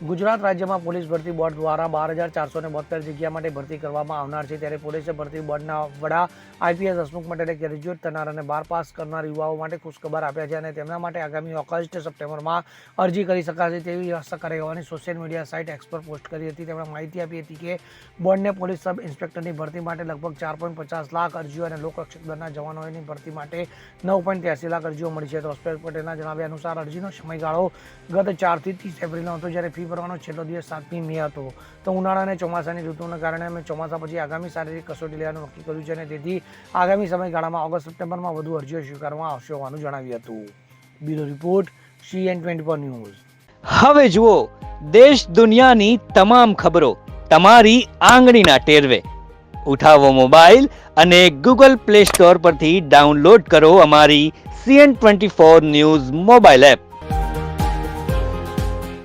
ગુજરાત રાજ્યમાં પોલીસ ભરતી બોર્ડ દ્વારા બાર હજાર ચારસો ને બોતેર જગ્યા માટે ભરતી કરવામાં આવનાર છે. ત્યારે પોલીસે ભરતી બોર્ડના વડા આઈપીએસ હસમુખ પટેલે ગ્રેજ્યુએટ થનાર અને બાર પાસ કરનાર યુવાઓ માટે ખુશખબર આપ્યા છે અને તેમના માટે આગામી ઓગસ્ટ સપ્ટેમ્બરમાં અરજી કરી શકાશે તેવી આશા કરાઈ હોવાની સોશિયલ મીડિયા સાઇટ એક્સ પર પોસ્ટ કરી હતી. તેમણે માહિતી આપી હતી કે બોર્ડને પોલીસ સબ ઇન્સ્પેક્ટરની ભરતી માટે લગભગ ચાર પોઈન્ટ પચાસ લાખ અરજીઓ અને લોકરક્ષક દળના જવાનોની ભરતી માટે નવ પોઈન્ટ ત્યાસી લાખ અરજીઓ મળી છે. તો હસ્પેલ પટેલના જણાવ્યા અનુસાર અરજીનો સમયગાળો ગત ચારથી ત્રીસ એપ્રિલનો હતો. જ્યારે ફી ભરવાનો છેલ્લો દિવસ સાતમી મે હતો. તો ઉનાળા ચોમાસાની ઋતુના કારણે અમે ચોમાસા પછી આગામી શારીરિક કસોટી લેવાનું નક્કી કર્યું છે અને તેથી આગામી સમયગાળામાં ઓગસ્ટ સપ્ટેમ્બરમાં વધુ અરજીઓ સ્વીકારવામાં આવશે હોવાનું જણાવ્યું હતું. Bureau report CN twenty four news. હવે જુઓ, દેશ દુનિયાની તમામ ખબરો તમારી આંગળીના ટેરવે. ઉઠાવો મોબાઈલ અને ગૂગલ પ્લે સ્ટોર પરથી ડાઉનલોડ કરો અમારી CN twenty four news mobile app.